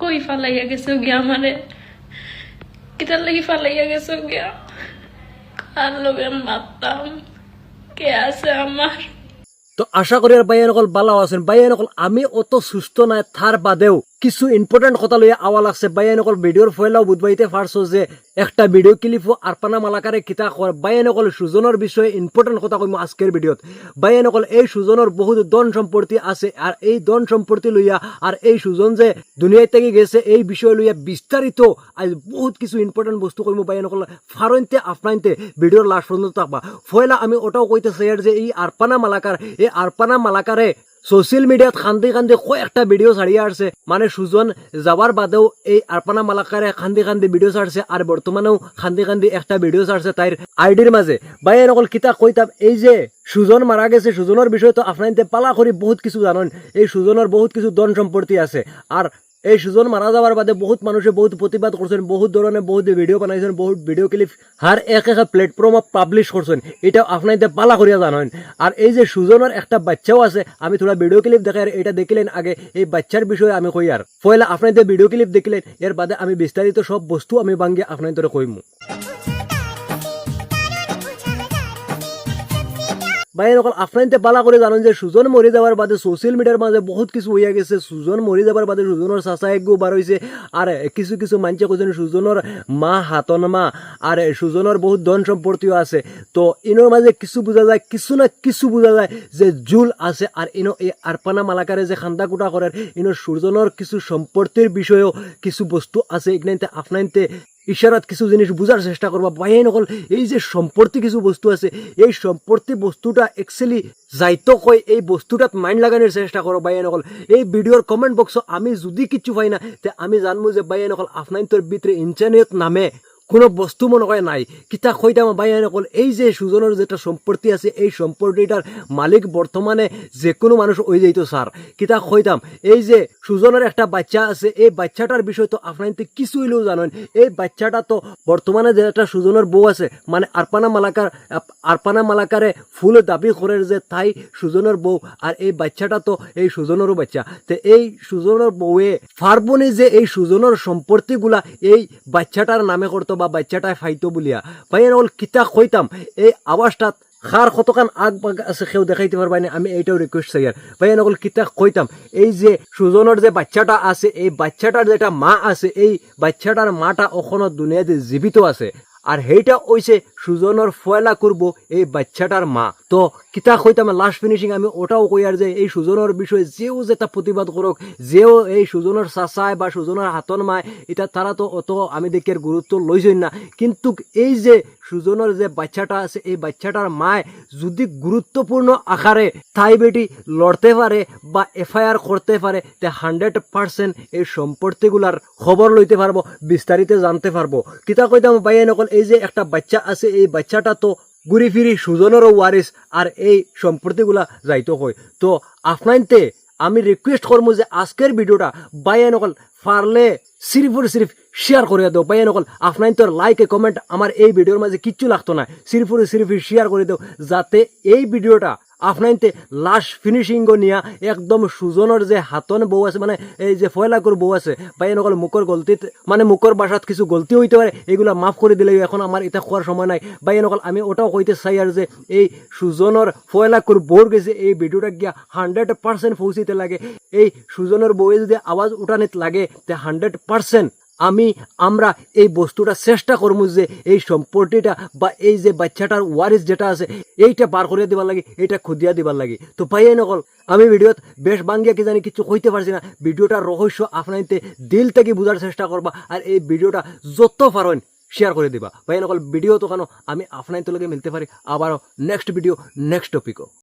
কই ফালাইয়া গেছো গিয়া আমারে কেটার লাগি ফালাইয়া গেছো গিয়া কার লগে মারতাম কে আছে আমার তো আশা করি আর বাইয়ান অকল বালাও আছেন। বাইয়ান অকল আমি অত সুস্থ নাই থার বাদেও কিছু ইম্পর্টেন্ট কথা লইয়া আওয়া লাগছে। বাইয়ান অকল ভিডিওর ফয়লাও বুধবাইতে পারছ যে একটা ভিডিও ক্লিপও আরপানা মালাকারে কিতা কর অকল সুজনের বিষয়ে ইম্পর্টেন্ট কথা কইম আজকের ভিডিওত বাইয়ান অকল এই সুজনের বহুত দন সম্পত্তি আছে আর এই দন সম্পত্তি লইয়া আর এই সুজন যে দুনিয়ায় থেকে গেছে, এই বিষয় লইয়া বিস্তারিত আজ বহুত কিছু ইম্পর্টেন্ট বস্তু কইম বাইয়ান অকল। ফারইনতে আফনাইনতে ভিডিওর লাস্ট পর্যন্ত থাকবা। ফয়লা, আমি ওটাও কইতে চাই যে এই আরপানা মালাকার এই আরপানা মালাকারে সোশ্যাল মিডিয়াত খান্দি খান্দি কয়েকটা ভিডিও ছাড়িয়ে আসছে মানে সুজন যাবার বাদেও এই আরপানা মালাকারে খান্দি খান্দি ভিডিও ছাড়ছে আর বর্তমানেও খান্দি খান্দি একটা ভিডিও ছাড়ছে তাইর আইডির মাঝে ভাই এরকম কিতা কইতাম এই যে সুজন মারা গেছে সুজনের বিষয়ে তো আপনার পালা করে বহুত কিছু জানেন। এই সুজনের বহুত কিছু ধন সম্পত্তি আছে। আর এই সুজন মারা যাওয়ার বাদে বহুত মানুষে বহুত প্রতিবাদ করছেন বহুত ধরনের বহুত ভিডিও বানাইছেন বহুত ভিডিও ক্লিপ হার এক এক প্ল্যাটফর্মে পাবলিশ করছেন এটা আপনাইতে পালা করিয়া জানেন আর এই যে সুজনের একটা বাচ্চাও আছে, আমি থোড়া ভিডিও ক্লিপ দেখাই এটা দেখিলেন আগে, এই বাচ্চার বিষয়ে আমি কই আর পয়লা আপনার ভিডিও ক্লিপ দেখিলেন এর বাদে আমি বিস্তারিত সব বস্তু আমি বাঙ্গি আপনাইতে কইমু। ভাই অকল আফরাইনতে পালা করে জানেন যে সুজন মরি যাওয়ার বাদে সোশ্যাল মিডিয়ার মাঝে বহুত কিছু হইয়া গেছে। সুজন মরি যাবার বাদে সুজনের চাচা একগু বার হয়েছে আর কিছু কিছু মানুষে কৈছেন সুজনের মা, হাতন মা, আর সুজনের বহুত ধন সম্পত্তিও আছে। তো ইনোর মাঝে কিছু বোঝা যায়, কিছু না কিছু বোঝা যায় যে জুল আছে। আর ইনো এই আরপানা মালাকারে যে খান্দা কুটা করার ইনো সুজনের কিছু সম্পত্তির বিষয়েও কিছু বস্তু আছে। এখানে আপনাইতে ইশারাত কিছু জিনিস বোঝার চেষ্টা করবা। বাইন নকল, এই যে সম্পত্তি কিছু বস্তু আছে, এই সম্পত্তি বস্তুটা একচুয়ালি যাইতো কই এই বস্তুটাত মাইন্ড লাগানোর চেষ্টা করো বাইন নকল। এই ভিডিওর কমেন্ট বক্স আমি যদি কিছু পাই না, তে আমি জানব যে বাইন নকল আপনার তোর ভিতরে ইন্টারনেট নামে। কোনো বস্তু মনে হয় নাই। কিতা কইতাম বাইন নকল এই যে সুজনের যেটা সম্পত্তি আছে, এই সম্পত্তিটার মালিক বর্তমানে যে কোনো মানুষ ওই যাইতো স্যার কিতা কইতাম, এই যে সুজনের একটা বাচ্চা আছে, এই বাচ্চাটার বিষয় তো আপনার কিছু হইলেও জানেন। এই বাচ্চাটা তো বর্তমানে যে একটা সুজনের বউ আছে মানে আরপানা মালাকার আরপানা মালাকারে ফুল দাবি করে যে তাই সুজনের বউ আর এই বাচ্চাটা তো এই সুজনেরও বাচ্চা। তো এই সুজনের বউয়ে ফারবনি যে এই সুজনের সম্পত্তিগুলা এই বাচ্চাটার নামে করতো বা বাচ্চাটায় ফাইতো বলিয়া। ভাইয়ের অল কিতা কইতাম এই আওয়াজটা খার কতখান আগ আছে, সেও দেখাইতে পারবাই না আমি এইটাও রিকোয়েস্ট চাই আর ভাই নকল কিতা কইতাম এই যে সুজনের যে বাচ্চাটা আছে, এই বাচ্চাটার যেটা মা আছে, এই বাচ্চাটার মাটা ওখানে দুনিয়াতে জীবিত আছে। আর সেইটা হইছে সুজনের ফয়লা করব এই বাচ্চাটার মা। তো কিতা কইতাম লাস্ট ফিনিশিং আমি ওটাও কই আর যে এই সুজনের বিষয়ে যেও যেটা প্রতিবাদ করক যেও এই সুজনের চাচায় বা সুজনের হাতন মায় এটা তারা তো অত আমি দেখি গুরুত্ব লইছই না। কিন্তু এই যে সুজনের যে বাচ্চাটা আছে, এই বাচ্চাটার মায় যদি গুরুত্বপূর্ণ আকারে তাই বেটি লড়তে পারে বা এফআইআর করতে পারে তে হান্ড্রেড পার্সেন্ট এই সম্পত্তিগুলার খবর লইতে পারব বিস্তারিত জানতে পারব কিতা কইতাম বাইয়ে নকল এই যে একটা বাচ্চা আছে, এই বাচ্চাটা তো ঘুরি ফিরি সুজনেরও ওয়ারিস আর এই সম্পত্তিগুলা যাইতো হয় তো আপনাইনতে আমি রিকোয়েস্ট করব যে আজকের ভিডিওটা বাইয়ে নকল পারলে সিরিফর সিরিফ শেয়ার করে দাও। বাইয়ে নকল আপনার তোর লাইক কমেন্ট আমার এই ভিডিওর মাঝে কিচ্ছু লাগতো না। সিরিফর সিরিফ শেয়ার করে দাও। যাতে এই ভিডিওটা আপনাইতে লাস্ট ফিনিশিং নিয়া একদম সুজনের যে হাতন বউ আছে মানে এই যে ফয়লাকুর বউ আছে বাইয়ে নকল মুখর গলতিত মানে মুখর বাসাত কিছু গলতি হইতে পারে এগুলা মাফ করে দিলে এখন আমার এটা খোয়ার সময় নাই। বাইয়ে নকল আমি ওটাও কইতে চাই আর যে এই সুজনের ফয়লাকুর বউর গেছে, এই ভিডিওটা গিয়া হান্ড্রেড পার্সেন্ট পৌঁছিতে লাগে। এই সুজনের বউয়ে যদি আওয়াজ উঠানিত লাগে, তে হান্ড্রেড পার্সেন্ট আমি, আমরা এই বস্তুটা চেষ্টা করব যে এই সম্পত্তিটা বা এই যে বাচ্চাটার ওয়ারিস যেটা আছে, এইটা বার করিয়া দিবার লাগে, এইটা খুদিয়া দিবার লাগে। তো পাইয়ে নকল, আমি ভিডিওত বেশ বাঙ্গিয়া কি জানি কিছু কইতে পারছি না। ভিডিওটার রহস্য আপনাইতে দিল থেকে বোঝার চেষ্টা করবা আর এই ভিডিওটা যত পারেন শেয়ার করে দিবা। ভাই নকল, ভিডিও তো কেন আমি আপনার লগে মিলতে পারি। আবারও নেক্সট ভিডিও নেক্সট টপিকও